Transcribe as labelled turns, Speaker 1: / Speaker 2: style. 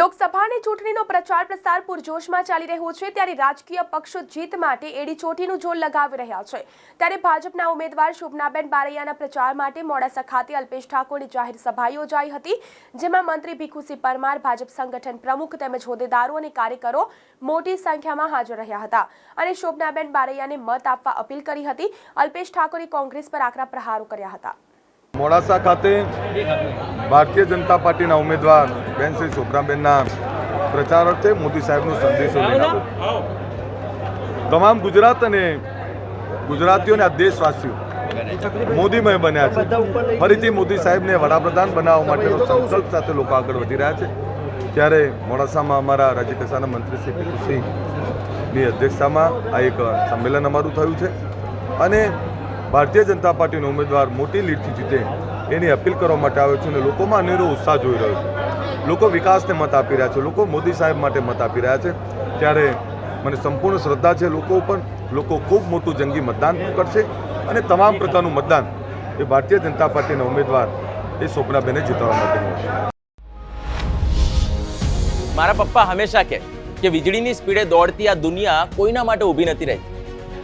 Speaker 1: લોકસભાની ચૂંટણીનો પ્રચાર પ્રસાર પૂરજોશમાં ચાલી રહ્યો છે. ત્યારે રાજકીય પક્ષો જીત માટે એડી ચોટીનું જોર લગાવી રહ્યા છે. ત્યારે ભાજપના ઉમેદવાર શોભનાબેન બારૈયાના પ્રચાર માટે મોડાસા ખાતે અલ્પેશ ઠાકોરની જાહેર સભા યોજાઈ હતી, જેમાં મંત્રી ભીખુસિંહ પરમાર, ભાજપ સંગઠન પ્રમુખ તેમજ હોદ્દેદારો અને કાર્યકરો મોટી સંખ્યામાં હાજર રહ્યા હતા અને શોભનાબેન બારૈયાને મત આપવા અપીલ કરી હતી. અલ્પેશ ઠાકોરે કોંગ્રેસ પર આકરા પ્રહારો કર્યા હતા.
Speaker 2: મોડાસા ખાતે ભારતીય જનતા પાર્ટીના ઉમેદવાર બેન શ્રી શોભનાબેનના પ્રચાર અર્થે મોદી સાહેબનો સંદેશો તમામ ગુજરાત અને ગુજરાતીઓને, આ દેશવાસીઓ મોદીમય બન્યા છે. ફરીથી મોદી સાહેબને વડાપ્રધાન બનાવવા માટેનો સંકલ્પ સાથે લોકો આગળ વધી રહ્યા છે. ત્યારે મોડાસામાં અમારા રાજ્ય કક્ષાના મંત્રી શ્રી પિયુષસિંહની અધ્યક્ષતામાં આ એક સંમેલન અમારું થયું છે. અને ભારતીય જનતા પાર્ટીનો ઉમેદવાર મોટી લીડથી જીતે એની અપીલ કરવા માટે આવ્યો છું અને લોકોમાં અનેરો ઉત્સાહ જોઈ રહ્યો છે. લોકો વિકાસને મત આપી રહ્યા છે, લોકો મોદી સાહેબ માટે મત આપી રહ્યા છે. ત્યારે મને સંપૂર્ણ શ્રદ્ધા છે લોકો ઉપર. લોકો ખૂબ મોટું જંગી મતદાન કરશે અને તમામ પ્રકારનું મતદાન એ ભારતીય જનતા પાર્ટીના ઉમેદવાર એ સ્વપ્નાબેને જીતવા માટે
Speaker 3: મારા પપ્પા હંમેશા કહે કે વીજળીની સ્પીડે દોડતી આ દુનિયા કોઈના માટે ઊભી નથી રહી